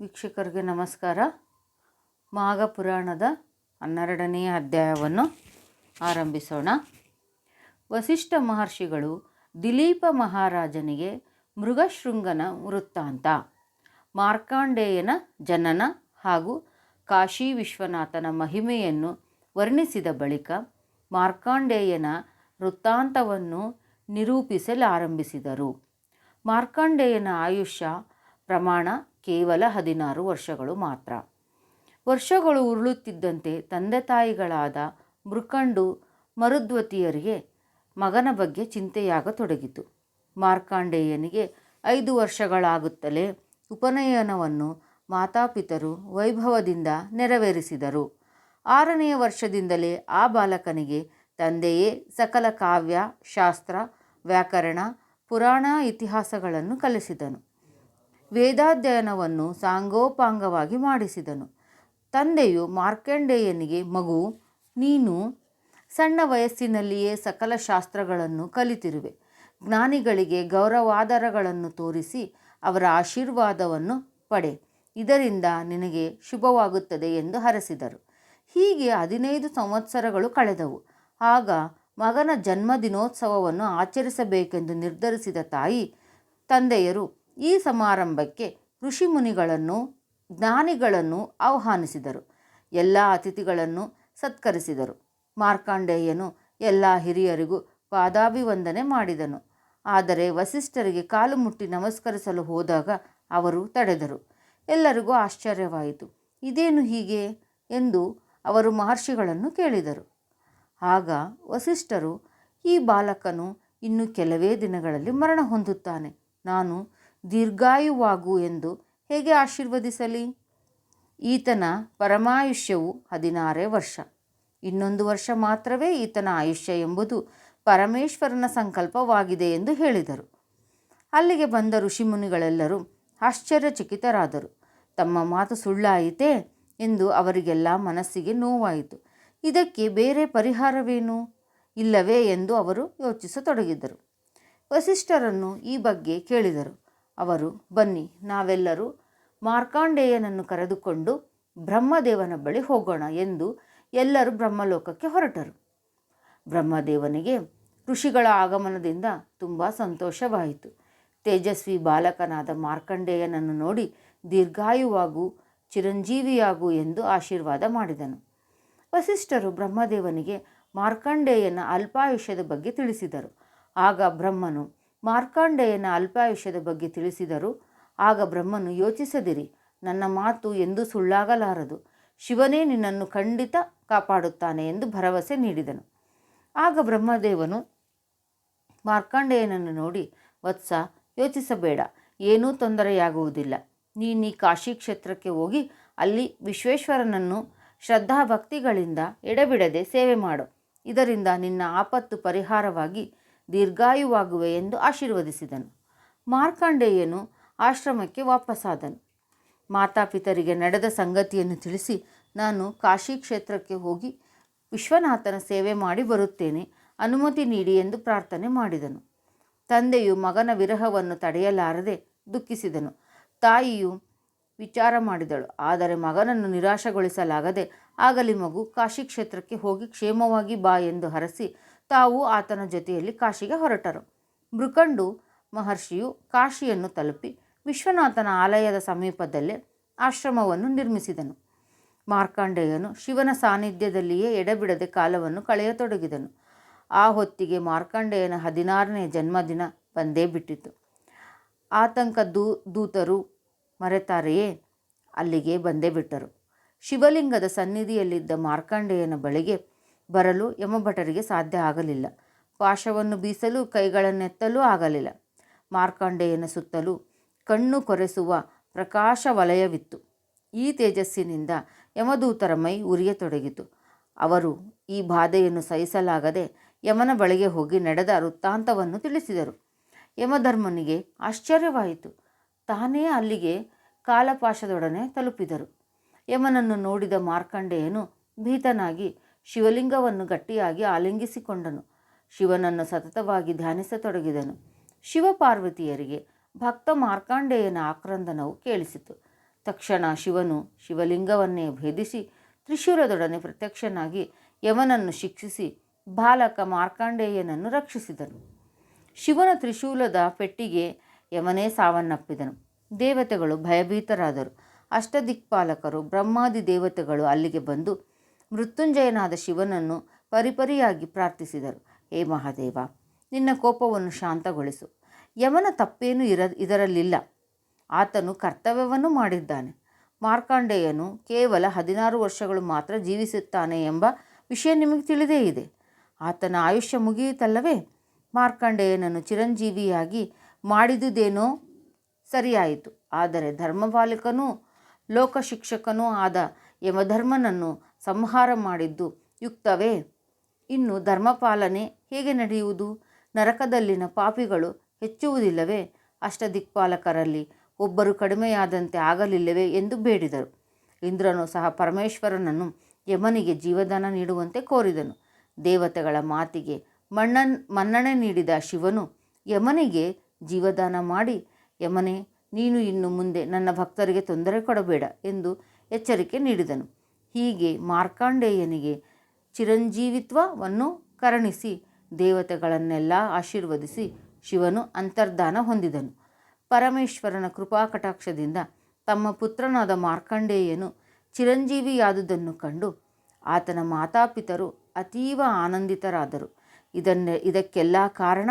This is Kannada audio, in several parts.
ವೀಕ್ಷಕರಿಗೆ ನಮಸ್ಕಾರ. ಮಾಘಪುರಾಣದ ಹನ್ನೆರಡನೆಯ ಅಧ್ಯಾಯವನ್ನು ಆರಂಭಿಸೋಣ. ವಸಿಷ್ಠ ಮಹರ್ಷಿಗಳು ದಿಲೀಪ ಮಹಾರಾಜನಿಗೆ ಮೃಗಶೃಂಗನ ವೃತ್ತಾಂತ, ಮಾರ್ಕಾಂಡೇಯನ ಜನನ ಹಾಗೂ ಕಾಶಿ ವಿಶ್ವನಾಥನ ಮಹಿಮೆಯನ್ನು ವರ್ಣಿಸಿದ ಬಳಿಕ ಮಾರ್ಕಾಂಡೇಯನ ವೃತ್ತಾಂತವನ್ನು ನಿರೂಪಿಸಲಾರಂಭಿಸಿದರು. ಮಾರ್ಕಾಂಡೇಯನ ಆಯುಷ್ಯ ಪ್ರಮಾಣ ಕೇವಲ ಹದಿನಾರು ವರ್ಷಗಳು ಮಾತ್ರ. ವರ್ಷಗಳು ಉರುಳುತ್ತಿದ್ದಂತೆ ತಂದೆ ತಾಯಿಗಳಾದ ಮೃಕಂಡು ಮರುದ್ವತಿಯರಿಗೆ ಮಗನ ಬಗ್ಗೆ ಚಿಂತೆಯಾಗತೊಡಗಿತು. ಮಾರ್ಕಾಂಡೇಯನಿಗೆ ಐದು ವರ್ಷಗಳಾಗುತ್ತಲೇ ಉಪನಯನವನ್ನು ಮಾತಾಪಿತರು ವೈಭವದಿಂದ ನೆರವೇರಿಸಿದರು. ಆರನೆಯ ವರ್ಷದಿಂದಲೇ ಆ ಬಾಲಕನಿಗೆ ತಂದೆಯೇ ಸಕಲ ಕಾವ್ಯ, ಶಾಸ್ತ್ರ, ವ್ಯಾಕರಣ, ಪುರಾಣ ಇತಿಹಾಸಗಳನ್ನು ಕಲಿಸಿದನು. ವೇದಾಧ್ಯಯನವನ್ನು ಸಾಂಗೋಪಾಂಗವಾಗಿ ಮಾಡಿಸಿದನು. ತಂದೆಯು ಮಾರ್ಕಂಡೇಯನಿಗೆ, ಮಗು, ನೀನು ಸಣ್ಣ ವಯಸ್ಸಿನಲ್ಲಿಯೇ ಸಕಲ ಶಾಸ್ತ್ರಗಳನ್ನು ಕಲಿತಿರುವೆ. ಜ್ಞಾನಿಗಳಿಗೆ ಗೌರವಾದರಗಳನ್ನು ತೋರಿಸಿ ಅವರ ಆಶೀರ್ವಾದವನ್ನು ಪಡೆ. ಇದರಿಂದ ನಿನಗೆ ಶುಭವಾಗುತ್ತದೆ ಎಂದು ಹರಸಿದರು. ಹೀಗೆ ಹದಿನೈದು ಸಂವತ್ಸರಗಳು ಕಳೆದವು. ಆಗ ಮಗನ ಜನ್ಮದಿನೋತ್ಸವವನ್ನು ಆಚರಿಸಬೇಕೆಂದು ನಿರ್ಧರಿಸಿದ ತಾಯಿ, ತಂದೆಯರು ಈ ಸಮಾರಂಭಕ್ಕೆ ಋಷಿಮುನಿಗಳನ್ನು ಜ್ಞಾನಿಗಳನ್ನು ಆಹ್ವಾನಿಸಿದರು. ಎಲ್ಲ ಅತಿಥಿಗಳನ್ನು ಸತ್ಕರಿಸಿದರು. ಮಾರ್ಕಾಂಡೇಯನು ಎಲ್ಲ ಹಿರಿಯರಿಗೂ ಪಾದಾಭಿವಂದನೆ ಮಾಡಿದನು. ಆದರೆ ವಸಿಷ್ಠರಿಗೆ ಕಾಲು ಮುಟ್ಟಿ ನಮಸ್ಕರಿಸಲು ಹೋದಾಗ ಅವರು ತಡೆದರು. ಎಲ್ಲರಿಗೂ ಆಶ್ಚರ್ಯವಾಯಿತು. ಇದೇನು ಹೀಗೆ? ಎಂದು ಅವರು ಮಹರ್ಷಿಗಳನ್ನು ಕೇಳಿದರು. ಆಗ ವಸಿಷ್ಠರು, ಈ ಬಾಲಕನು ಇನ್ನು ಕೆಲವೇ ದಿನಗಳಲ್ಲಿ ಮರಣ ಹೊಂದುತ್ತಾನೆ. ನಾನು ದೀರ್ಘಾಯುವಾಗು ಎಂದು ಹೇಗೆ ಆಶೀರ್ವದಿಸಲಿ? ಈತನ ಪರಮಾಯುಷ್ಯವು ಹದಿನಾರೇ ವರ್ಷ. ಇನ್ನೊಂದು ವರ್ಷ ಮಾತ್ರವೇ ಈತನ ಆಯುಷ್ಯ ಎಂಬುದು ಪರಮೇಶ್ವರನ ಸಂಕಲ್ಪವಾಗಿದೆ ಎಂದು ಹೇಳಿದರು. ಅಲ್ಲಿಗೆ ಬಂದ ಋಷಿಮುನಿಗಳೆಲ್ಲರೂ ಆಶ್ಚರ್ಯಚಕಿತರಾದರು. ತಮ್ಮ ಮಾತು ಸುಳ್ಳಾಯಿತೇ ಎಂದು ಅವರಿಗೆಲ್ಲ ಮನಸ್ಸಿಗೆ ನೋವಾಯಿತು. ಇದಕ್ಕೆ ಬೇರೆ ಪರಿಹಾರವೇನು? ಇಲ್ಲವೇ ಎಂದು ಅವರು ಯೋಚಿಸತೊಡಗಿದರು. ವಸಿಷ್ಠರನ್ನು ಈ ಬಗ್ಗೆ ಕೇಳಿದರು. ಅವರು, ಬನ್ನಿ, ನಾವೆಲ್ಲರೂ ಮಾರ್ಕಾಂಡೇಯನನ್ನು ಕರೆದುಕೊಂಡು ಬ್ರಹ್ಮದೇವನ ಬಳಿ ಹೋಗೋಣ ಎಂದು ಎಲ್ಲರೂ ಬ್ರಹ್ಮಲೋಕಕ್ಕೆ ಹೊರಟರು. ಬ್ರಹ್ಮದೇವನಿಗೆ ಋಷಿಗಳ ಆಗಮನದಿಂದ ತುಂಬ ಸಂತೋಷವಾಯಿತು. ತೇಜಸ್ವಿ ಬಾಲಕನಾದ ಮಾರ್ಕಂಡೇಯನನ್ನು ನೋಡಿ ದೀರ್ಘಾಯುವಾಗು, ಚಿರಂಜೀವಿಯಾಗು ಎಂದು ಆಶೀರ್ವಾದ ಮಾಡಿದನು. ವಸಿಷ್ಠರು ಬ್ರಹ್ಮದೇವನಿಗೆ ಮಾರ್ಕಂಡೇಯನ ಅಲ್ಪಾಯುಷ್ಯದ ಬಗ್ಗೆ ತಿಳಿಸಿದರು. ಆಗ ಬ್ರಹ್ಮನು ಮಾರ್ಕಾಂಡೇಯನ ಅಲ್ಪಾಯುಷ್ಯದ ಬಗ್ಗೆ ತಿಳಿಸಿದರು. ಆಗ ಬ್ರಹ್ಮನು, ಯೋಚಿಸದಿರಿ, ನನ್ನ ಮಾತು ಎಂದೂ ಸುಳ್ಳಾಗಲಾರದು. ಶಿವನೇ ನಿನ್ನನ್ನು ಖಂಡಿತ ಕಾಪಾಡುತ್ತಾನೆ ಎಂದು ಭರವಸೆ ನೀಡಿದನು. ಆಗ ಬ್ರಹ್ಮದೇವನು ಮಾರ್ಕಾಂಡೆಯನನ್ನು ನೋಡಿ, ವತ್ಸ, ಯೋಚಿಸಬೇಡ, ಏನೂ ತೊಂದರೆಯಾಗುವುದಿಲ್ಲ. ನೀನು ಕಾಶಿ ಕ್ಷೇತ್ರಕ್ಕೆ ಹೋಗಿ ಅಲ್ಲಿ ವಿಶ್ವೇಶ್ವರನನ್ನು ಶ್ರದ್ಧಾಭಕ್ತಿಗಳಿಂದ ಎಡೆಬಿಡದೆ ಸೇವೆ ಮಾಡು. ಇದರಿಂದ ನಿನ್ನ ಆಪತ್ತು ಪರಿಹಾರವಾಗಿ ದೀರ್ಘಾಯುವಾಗುವೆ ಎಂದು ಆಶೀರ್ವದಿಸಿದನು. ಮಾರ್ಕಾಂಡೇಯನು ಆಶ್ರಮಕ್ಕೆ ವಾಪಸ್ಸಾದನು ಮಾತಾಪಿತರಿಗೆ ನಡೆದ ಸಂಗತಿಯನ್ನು ತಿಳಿಸಿ ನಾನು ಕಾಶಿ ಕ್ಷೇತ್ರಕ್ಕೆ ಹೋಗಿ ವಿಶ್ವನಾಥನ ಸೇವೆ ಮಾಡಿ ಬರುತ್ತೇನೆ, ಅನುಮತಿ ನೀಡಿ ಎಂದು ಪ್ರಾರ್ಥನೆ ಮಾಡಿದನು. ತಂದೆಯು ಮಗನ ವಿರಹವನ್ನು ತಡೆಯಲಾರದೆ ದುಃಖಿಸಿದನು. ತಾಯಿಯು ವಿಚಾರ ಮಾಡಿದಳು, ಆದರೆ ಮಗನನ್ನು ನಿರಾಶಗೊಳಿಸಲಾಗದೆ, ಆಗಲಿ ಮಗು, ಕಾಶಿ ಕ್ಷೇತ್ರಕ್ಕೆ ಹೋಗಿ ಕ್ಷೇಮವಾಗಿ ಬಾ ಎಂದು ಹರಸಿ ತಾವು ಆತನ ಜೊತೆಯಲ್ಲಿ ಕಾಶಿಗೆ ಹೊರಟರು. ಮೃಕಂಡು ಮಹರ್ಷಿಯು ಕಾಶಿಯನ್ನು ತಲುಪಿ ವಿಶ್ವನಾಥನ ಆಲಯದ ಸಮೀಪದಲ್ಲೇ ಆಶ್ರಮವನ್ನು ನಿರ್ಮಿಸಿದನು. ಮಾರ್ಕಾಂಡೇಯನು ಶಿವನ ಸಾನ್ನಿಧ್ಯದಲ್ಲಿಯೇ ಎಡೆಬಿಡದೆ ಕಾಲವನ್ನು ಕಳೆಯತೊಡಗಿದನು. ಆ ಹೊತ್ತಿಗೆ ಮಾರ್ಕಾಂಡೇಯನ ಹದಿನಾರನೇ ಜನ್ಮದಿನ ಬಂದೇ ಬಿಟ್ಟಿತು. ಆತಂಕ ದೂ, ದೂತರು ಮರೆತಾರೆಯೇ? ಅಲ್ಲಿಗೆ ಬಂದೇ ಬಿಟ್ಟರು. ಶಿವಲಿಂಗದ ಸನ್ನಿಧಿಯಲ್ಲಿದ್ದ ಮಾರ್ಕಾಂಡೇಯನ ಬಳಿಗೆ ಬರಲು ಯಮಭಟರಿಗೆ ಸಾಧ್ಯ ಆಗಲಿಲ್ಲ. ಪಾಶವನ್ನು ಬೀಸಲು, ಕೈಗಳನ್ನೆತ್ತಲೂ ಆಗಲಿಲ್ಲ. ಮಾರ್ಕಂಡೇಯನ ಸುತ್ತಲೂ ಕಣ್ಣು ಕೊರೆಸುವ ಪ್ರಕಾಶ ವಲಯವಿತ್ತು ಈ ತೇಜಸ್ಸಿನಿಂದ ಯಮದೂತರ ಮೈ ಉರಿಯತೊಡಗಿತು. ಅವರು ಈ ಬಾಧೆಯನ್ನು ಸಹಿಸಲಾಗದೆ ಯಮನ ಬಳಿಗೆ ಹೋಗಿ ನಡೆದ ವೃತ್ತಾಂತವನ್ನು ತಿಳಿಸಿದರು. ಯಮಧರ್ಮನಿಗೆ ಆಶ್ಚರ್ಯವಾಯಿತು. ತಾನೇ ಅಲ್ಲಿಗೆ ಕಾಲಪಾಶದೊಡನೆ ತಲುಪಿದರು. ಯಮನನ್ನು ನೋಡಿದ ಮಾರ್ಕಂಡೇಯನು ಭೀತನಾಗಿ ಶಿವಲಿಂಗವನ್ನು ಗಟ್ಟಿಯಾಗಿ ಆಲಿಂಗಿಸಿಕೊಂಡನು. ಶಿವನನ್ನು ಸತತವಾಗಿ ಧ್ಯಾನಿಸತೊಡಗಿದನು. ಶಿವಪಾರ್ವತಿಯರಿಗೆ ಭಕ್ತ ಮಾರ್ಕಾಂಡೇಯನ ಆಕ್ರಂದನವು ಕೇಳಿಸಿತು. ತಕ್ಷಣ ಶಿವನು ಶಿವಲಿಂಗವನ್ನೇ ಭೇದಿಸಿ ತ್ರಿಶೂಲದೊಡನೆ ಪ್ರತ್ಯಕ್ಷನಾಗಿ ಯಮನನ್ನು ಶಿಕ್ಷಿಸಿ ಬಾಲಕ ಮಾರ್ಕಾಂಡೇಯನನ್ನು ರಕ್ಷಿಸಿದನು. ಶಿವನ ತ್ರಿಶೂಲದ ಪೆಟ್ಟಿಗೆ ಯಮನೇ ಸಾವನ್ನಪ್ಪಿದನು. ದೇವತೆಗಳು ಭಯಭೀತರಾದರು. ಅಷ್ಟದಿಕ್ಪಾಲಕರು ಬ್ರಹ್ಮಾದಿ ದೇವತೆಗಳು ಅಲ್ಲಿಗೆ ಬಂದು ಮೃತ್ಯುಂಜಯನಾದ ಶಿವನನ್ನು ಪರಿಪರಿಯಾಗಿ ಪ್ರಾರ್ಥಿಸಿದರು. ಹೇ ಮಹಾದೇವ, ನಿನ್ನ ಕೋಪವನ್ನು ಶಾಂತಗೊಳಿಸು. ಯಮನ ತಪ್ಪೇನೂ ಇರ, ಇದರಲ್ಲಿಲ್ಲ. ಆತನು ಕರ್ತವ್ಯವನ್ನು ಮಾಡಿದ್ದಾನೆ. ಮಾರ್ಕಾಂಡೇಯನು ಕೇವಲ ಹದಿನಾರು ವರ್ಷಗಳು ಮಾತ್ರ ಜೀವಿಸುತ್ತಾನೆ ಎಂಬ ವಿಷಯ ನಿಮಗೆ ತಿಳಿದೇ ಇದೆ. ಆತನ ಆಯುಷ್ಯ ಮುಗಿಯಿತಲ್ಲವೇ ಮಾರ್ಕಾಂಡೇಯನನ್ನು ಚಿರಂಜೀವಿಯಾಗಿ ಮಾಡಿದುದೇನೋ ಸರಿಯಾಯಿತು. ಆದರೆ ಧರ್ಮಪಾಲಕನೂ, ಲೋಕಶಿಕ್ಷಕನೂ ಆದ ಯಮಧರ್ಮನನ್ನು ಸಂಹಾರ ಮಾಡಿದ್ದು ಯುಕ್ತವೇ? ಇನ್ನು ಧರ್ಮಪಾಲನೆ ಹೇಗೆ ನಡೆಯುವುದು? ನರಕದಲ್ಲಿನ ಪಾಪಿಗಳು ಹೆಚ್ಚುವುದಿಲ್ಲವೇ? ಅಷ್ಟದಿಕ್ಪಾಲಕರಲ್ಲಿ ಒಬ್ಬರು ಕಡಿಮೆಯಾದಂತೆ ಆಗಲಿಲ್ಲವೇ ಎಂದು ಬೇಡಿದರು. ಇಂದ್ರನು ಸಹ ಪರಮೇಶ್ವರನನ್ನು ಯಮನಿಗೆ ಜೀವದಾನ ನೀಡುವಂತೆ ಕೋರಿದನು. ದೇವತೆಗಳ ಮಾತಿಗೆ ಮಣ್ಣನ್ ಮನ್ನಣೆ ನೀಡಿದ ಶಿವನು ಯಮನಿಗೆ ಜೀವದಾನ ಮಾಡಿ, ಯಮನೆ, ನೀನು ಇನ್ನು ಮುಂದೆ ನನ್ನ ಭಕ್ತರಿಗೆ ತೊಂದರೆ ಕೊಡಬೇಡ ಎಂದು ಎಚ್ಚರಿಕೆ ನೀಡಿದನು. ಹೀಗೆ ಮಾರ್ಕಾಂಡೇಯನಿಗೆ ಚಿರಂಜೀವಿತ್ವವನ್ನು ಕರುಣಿಸಿ, ದೇವತೆಗಳನ್ನೆಲ್ಲ ಆಶೀರ್ವದಿಸಿ ಶಿವನು ಅಂತರ್ಧಾನ ಹೊಂದಿದನು. ಪರಮೇಶ್ವರನ ಕೃಪಾಕಟಾಕ್ಷದಿಂದ ತಮ್ಮ ಪುತ್ರನಾದ ಮಾರ್ಕಂಡೇಯನು ಚಿರಂಜೀವಿಯಾದುದನ್ನು ಕಂಡು ಆತನ ಮಾತಾಪಿತರು ಅತೀವ ಆನಂದಿತರಾದರು. ಇದನ್ನೇ, ಇದಕ್ಕೆಲ್ಲ ಕಾರಣ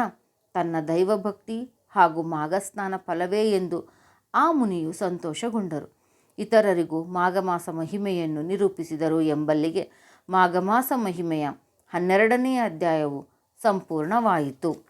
ತನ್ನ ದೈವಭಕ್ತಿ ಹಾಗೂ ಮಾಘಸ್ನಾನ ಫಲವೇ ಎಂದು ಆ ಮುನಿಯು ಸಂತೋಷಗೊಂಡರು. ಇತರರಿಗೂ ಮಾಘಮಾಸ ಮಹಿಮೆಯನ್ನು ನಿರೂಪಿಸಿದರು ಎಂಬಲ್ಲಿಗೆ ಮಾಘಮಾಸ ಮಹಿಮೆಯ ಹನ್ನೆರಡನೆಯ ಅಧ್ಯಾಯವು ಸಂಪೂರ್ಣವಾಯಿತು.